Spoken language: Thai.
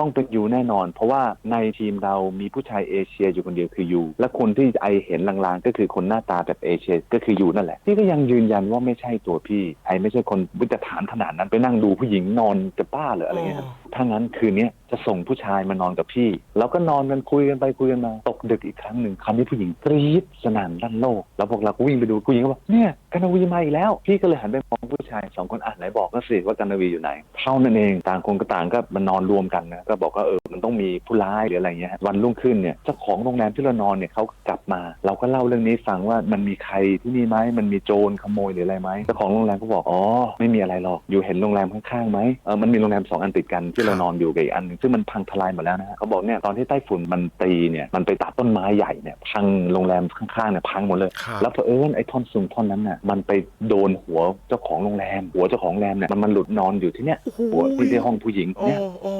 ต้องเป็นยูแน่นอน เพราะว่าในทีมเรามีผู้ชายเอเชียอยู่คนเดียวคือยูและคนที่ไอเห็นลางๆ ก็คือคนหน้าตาแบบเอเชียก็คือยูนั่นแหละพี่ก็ยังยืนยันว่าไม่ใช่ตัวพี่ไอไม่ใช่คนวิจฐานขนาดนั้นไปนั่งดูผู้หญิงนอนจะบ้าเหรืออะไรเงี้ย ถ้างั้นคืนนี้จะส่งผู้ชายมานอนกับพี่ แล้วก็นอนกันคุยกันไปคุยกันมาตกดึกอีกครั้งหนึ่งคราวนี้ผู้หญิงกรี๊ดสนั่นลั่นโลก แล้วพวกเราก็วิ่งไปดูผู้หญิงก็บอกเนี่ยกันนาวีมาอีกแล้ว พี่ก็เลยหันไปมองผู้ชายสองคนอ่านไหนบอกก็สิว่ากันนาวีอยู่ไหนเท่านั้นเองต่างคนก็ต่างก็มานอนรวมกันนะก็บอกว่าเออมันต้องมีผู้ร้ายหรืออะไรเงี้ยวันรุ่งขึ้นเนี่ยเจ้าของโรงแรมที่เรานอนเนี่ยเขากลับมา เราก็เล่าเรื่องนี้ฟังว่ามันมีใครที่นี่ไหมมันมีโจรขโมยหรืออะไรไหมเจ้าของโรงแรมก็บอกอ๋อไม่มีอะไรหรอกอยู่เห็นโรงแรมข้างๆไหมเออมันมีโรงแรมสองอันติดกันที่เรานอนอยู่กับอีกอันหนึงซึ่งมันพังทลายหมดแล้วนะฮะเขาบอกเนี่ยตอนที่ไต้ฝุ่นมันตีเนี่ยมันไปตัดต้นไม้ใหญ่เนี่ยพังโรงแรมข้างๆเนี่ยพังหมดเลย ครับ แล้วเผอิญไอ้ท่อนสูงท่อนนั้นน่ะมันไปโดนหัวเจ้าของโรงแรม หัวเจ้าของโรงแรมเนี่ยมันมันหลุดนอนอยู่ที่เนี้ยโอ้โห หัวที่ที่ห้องผู้หญิงโอ้เนี่ย โอ้